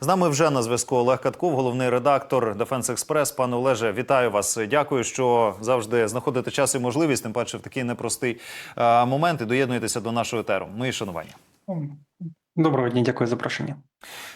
З нами вже на зв'язку Олег Катков, головний редактор Дефенс Експрес. Пане Олеже, вітаю вас. Дякую, що завжди знаходите час і можливість, тим паче в такий непростий е, момент. І доєднуєтеся до нашого етеру. Мої шанування. Доброго дня, дякую за запрошення.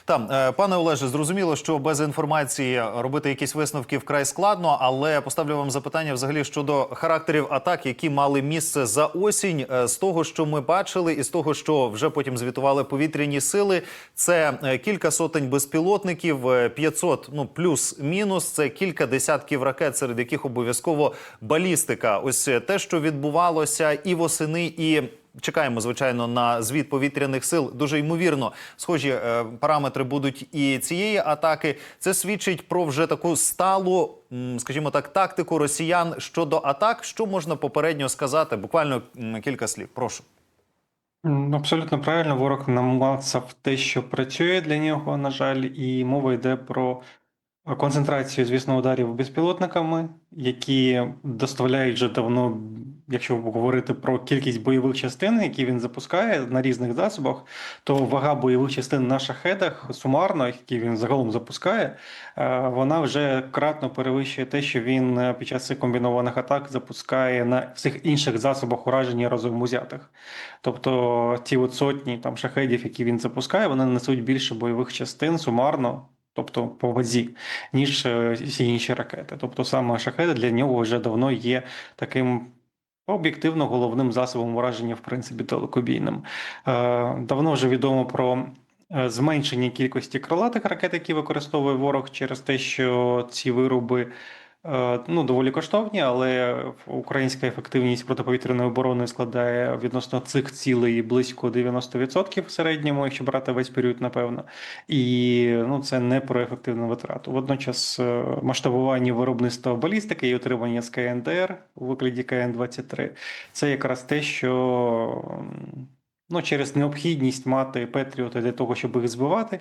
Там, е, пане Олеже, зрозуміло, що без інформації робити якісь висновки вкрай складно, але поставлю вам запитання взагалі щодо характерів атак, які мали місце за осінь. Е, З того, що ми бачили, і з того, що вже потім звітували повітряні сили, це е, кілька сотень безпілотників, е, 500, ну плюс-мінус. Це кілька десятків ракет, серед яких обов'язково балістика. Ось те, що відбувалося і восени, і Чекаємо, звичайно, на звіт повітряних сил. Дуже ймовірно, схожі е, параметри будуть і цієї атаки. Це свідчить про вже таку сталу, скажімо так, тактику росіян щодо атак. Що можна попередньо сказати? Буквально кілька слів. Прошу. Абсолютно правильно, ворог намацав те, що працює для нього, на жаль, і мова йде про концентрацію, звісно, ударів безпілотниками, які доставляють вже давно, якщо говорити про кількість бойових частин, які він запускає на різних засобах, то вага бойових частин на шахедах сумарно, які він загалом запускає, е, вона вже кратно перевищує те, що він е, під час цих комбінованих атак запускає на всіх інших засобах ураження разом узятих. Тобто ті от сотні там шахедів, які він запускає, вони несуть більше бойових частин сумарно. Тобто по вазі, ніж е, всі інші ракети. Тобто саме шахеди для нього вже давно є таким об'єктивно головним засобом ураження, в принципі, далекобійним. Е, Давно вже відомо про е, зменшення кількості крилатих ракет, які використовує ворог, через те, що ці вироби. Е, Ну, доволі коштовні, але українська ефективність протиповітряної оборони складає відносно цих цілей близько 90% в середньому, якщо брати весь період, напевно. І ну, це не про ефективну витрату. Водночас е, масштабування виробництва балістики і отримання з КНДР у вигляді КН-23 це якраз те, що ну, через необхідність мати Петріоти для того, щоб їх збивати,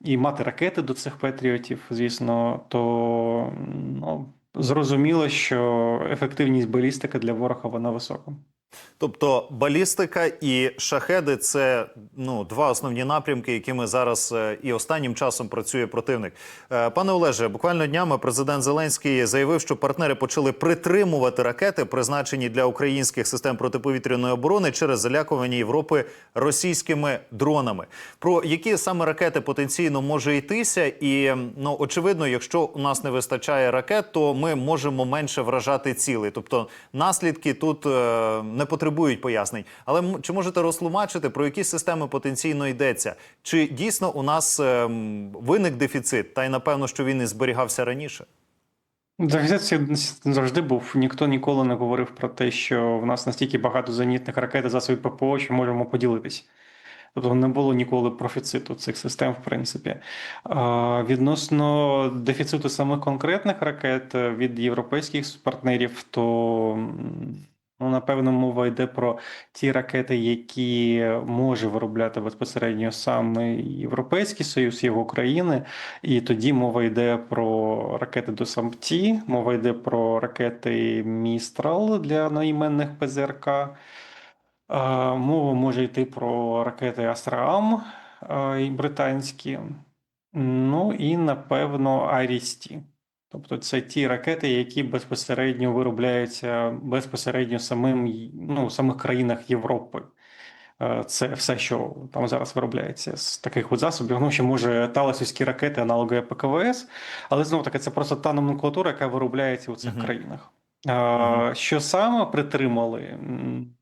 і мати ракети до цих Петріотів, звісно, то ну, зрозуміло, що ефективність балістики для ворога вона висока. Тобто балістика і шахеди це ну два основні напрямки, якими зараз е, і останнім часом працює противник. Е, Пане Олеже, буквально днями президент Зеленський заявив, що партнери почали притримувати ракети, призначені для українських систем протиповітряної оборони через залякування Європи російськими дронами. Про які саме ракети потенційно може йтися, і ну очевидно, якщо у нас не вистачає ракет, то ми можемо менше вражати цілей. Тобто наслідки тут е, не потребують пояснень. Але чи можете розтлумачити, про які системи потенційно йдеться? Чи дійсно у нас е, м, виник дефіцит? Та й напевно, що він і зберігався раніше? Дефіцит завжди був. Ніхто ніколи не говорив про те, що в нас настільки багато зенітних ракет і засобів ППО, що можемо поділитись. Тобто не було ніколи профіциту цих систем, в принципі. Відносно дефіциту самих конкретних ракет е, від європейських партнерів, то ну, напевно мова йде про ті ракети, які може виробляти безпосередньо саме Європейський Союз, його країни. І тоді мова йде про ракети до САМПТІ, мова йде про ракети Містрал для одноіменних ПЗРК. Мова може йти про ракети Астрам британські. Ну і напевно Арісті. Тобто це ті ракети, які безпосередньо виробляються безпосередньо самим ну, в самих країнах Європи. Е, Це все, що там зараз виробляється з таких от засобів. Ну, ще може таласівські ракети, аналоги ПКВС, але знову таки це просто та номенклатура, яка виробляється у цих Мгм. країнах. Е, Що саме притримали?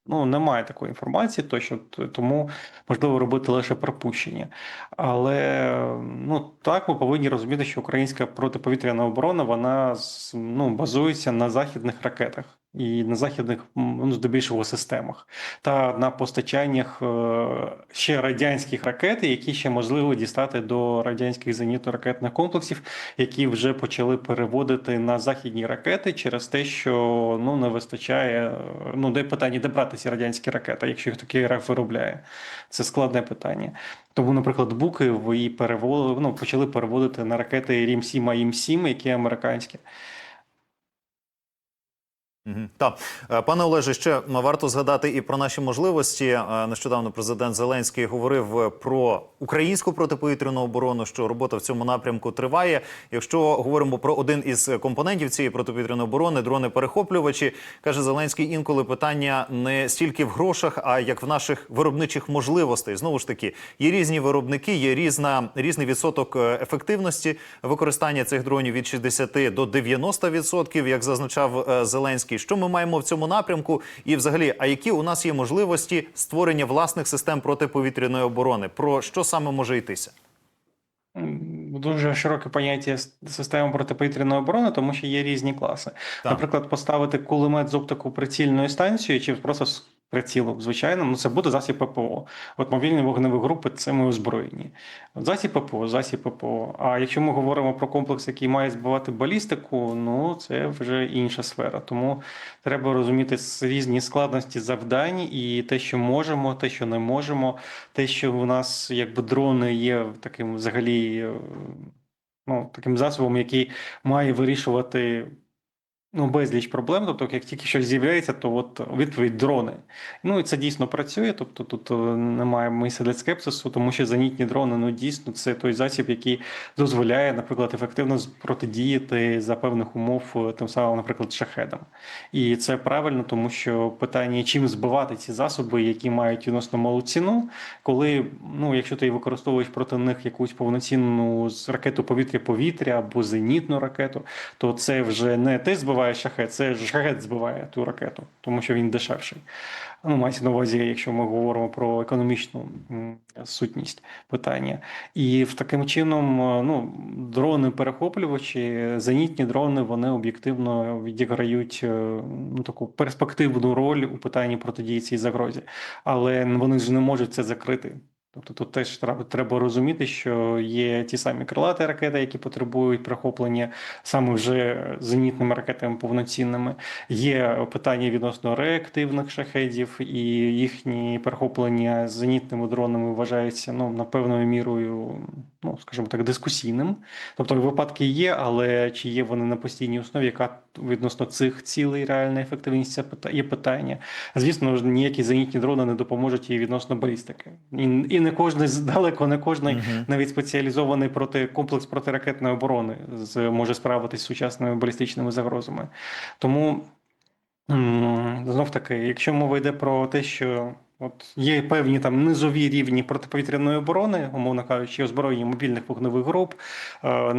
Ну, немає такої інформації, точно тому можливо робити лише припущення. Але ну так ми повинні розуміти, що українська протиповітряна оборона вона ну, базується на західних ракетах і на західних ну, здебільшого системах та на постачаннях е, ще радянських ракет, які ще можливо дістати до радянських зенітно-ракетних комплексів, які вже почали переводити на західні ракети через те, що ну не вистачає. е, Ну де питання, де брати ці радянські ракети, якщо їх такий РФ виробляє. Це складне питання. Тому, наприклад, буки ви переводили, ну, почали переводити на ракети Рім 7 АІМ 7 які американські. Так, Е, пане Олеже, ще варто згадати і про наші можливості. Е, Нещодавно президент Зеленський говорив е, про українську протиповітряну оборону, що робота в цьому напрямку триває. Якщо говоримо про один із компонентів цієї протиповітряної оборони, дрони-перехоплювачі, каже Зеленський, інколи питання не стільки в грошах, а як в наших виробничих можливостей. Знову ж таки, є різні виробники, є різна різний відсоток е, ефективності використання цих дронів від 60 до 90%, як зазначав е, Зеленський. Що ми маємо в цьому напрямку? І, взагалі, а які у нас є можливості створення власних систем протиповітряної оборони? Про що саме може йтися? Дуже широке поняття системи протиповітряної оборони, тому що є різні класи. Так. Наприклад, поставити кулемет з оптику прицільною станцією чи просто з прицілом звичайним, ну це буде засіб ППО. От мобільні вогневі групи це ми озброєні. Засіб ППО, засіб ППО. А якщо ми говоримо про комплекс, який має збивати балістику, ну це вже інша сфера. Тому треба розуміти різні складності завдань і те, що можемо, те, що не можемо, те, що у нас якби дрони є таким взагалі ну, таким засобом, який має вирішувати ну, безліч проблем. Тобто, як тільки щось з'являється, то от відповідь дрони. Ну і це дійсно працює. Тобто тут е, немає місця для скепсису, тому що зенітні дрони, ну дійсно, це той засіб, який дозволяє, наприклад, ефективно протидіяти за певних умов е, тим самим, наприклад, шахедам. І це правильно, тому що питання, чим збивати ці засоби, які мають відносно малу ціну, коли, ну, якщо ти використовуєш проти них якусь повноцінну ракету повітря-повітря або зенітну ракету, то це вже не ти збиваєш шахет, це шахет збиває ту ракету, тому що він дешевший. Ну, мається на увазі, якщо ми говоримо про економічну сутність питання. І в таким чином, е, ну, дрони-перехоплювачі, зенітні дрони, вони об'єктивно відіграють е, ну, таку перспективну роль у питанні протидії цій загрозі. Але вони ж не можуть це закрити. Тобто тут теж треба, розуміти, що є ті самі крилаті ракети, які потребують прихоплення саме вже зенітними ракетами повноцінними. Є питання відносно реактивних шахедів, і їхні перехоплення зенітними дронами вважаються ну, напевною мірою, ну скажімо так, дискусійним. Тобто випадки є, але чи є вони на постійній основі, яка відносно цих цілей реальна ефективність це є питання. Звісно ж, ніякі зенітні дрони не допоможуть і відносно балістики. І не кожний далеко не кожний Мгм. навіть спеціалізований проти комплекс протиракетної оборони з може справитись з сучасними балістичними загрозами. Тому знов таки, якщо мова йде про те, що от є певні там низові рівні протиповітряної оборони, умовно кажучи, озброєння мобільних вогневих груп, е,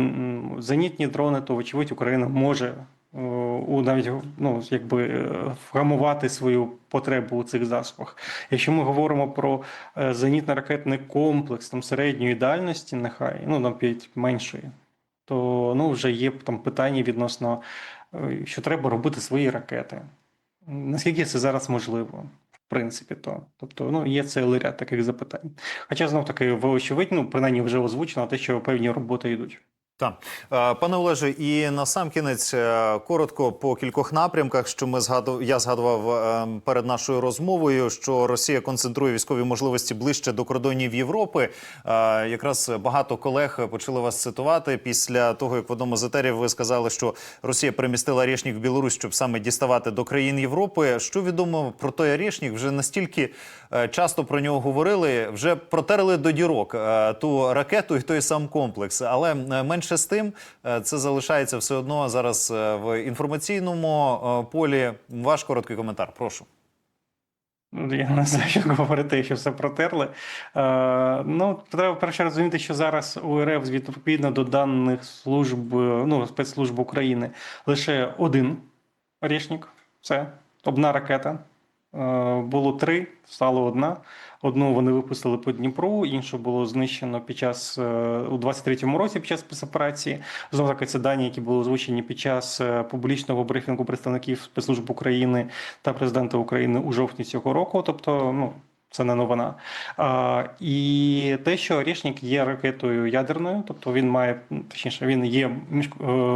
зенітні дрони, то вочевидь Україна може. У навіть ну якби е, вгамувати свою потребу у цих засобах. Якщо ми говоримо про е, зенітно-ракетний комплекс там середньої дальності, нехай ну навіть меншої, то ну вже є там питання відносно, е, що треба робити свої ракети. Наскільки це зараз можливо? В принципі, то тобто, ну є цілий ряд таких запитань. Хоча знов таки ви очевидь, ну принаймні вже озвучено те, що певні роботи йдуть. Так, Е, пане Олеже, і на сам кінець е, коротко по кількох напрямках, що ми згадував, я згадував е, перед нашою розмовою, що Росія концентрує військові можливості ближче до кордонів Європи. Якраз багато колег почали вас цитувати після того, як в одному з етерів ви сказали, що Росія перемістила Орешник в Білорусь, щоб саме діставати до країн Європи. Що відомо про той Орешник? Вже настільки часто про нього говорили, вже протерли до дірок ту ракету і той сам комплекс. Але е, менше з тим, е, це залишається все одно зараз е, в інформаційному е, полі. Ваш короткий коментар, прошу. Ну, Я не знаю, що говорити, що все протерли. Е, ну, треба перше розуміти, що зараз у РФ відповідно до даних служб, ну, спецслужб України лише один річник. Все, одна ракета. Е, було три, стало одна. Одну вони випустили по Дніпру, іншу було знищено під час е, у 23-му році під час спецоперації. Знову таки, це дані, які були озвучені під час е, публічного брифінгу представників спецслужб України та президента України у жовтні цього року. Тобто, ну Це не новина. А, і те, що Орішник є ракетою ядерною, тобто він має, точніше, він є між, е,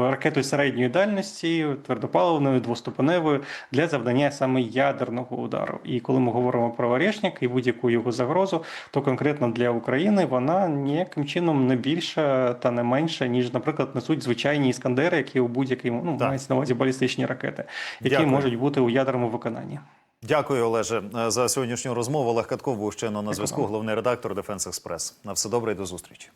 ракетою середньої дальності, твердопаливною, двоступеневою для завдання саме ядерного удару. І коли ми говоримо про Орішник і будь-яку його загрозу, то конкретно для України вона ніяким чином не більша та не менша, ніж, наприклад, несуть звичайні іскандери, які у будь-якій ну, мається на увазі балістичні ракети, які Дякую. можуть бути у ядерному виконанні. Дякую, Олеже, е, за сьогоднішню розмову. Олег Катков був ще на зв'язку, головний редактор Дефенс Експрес. На все добре і до зустрічі.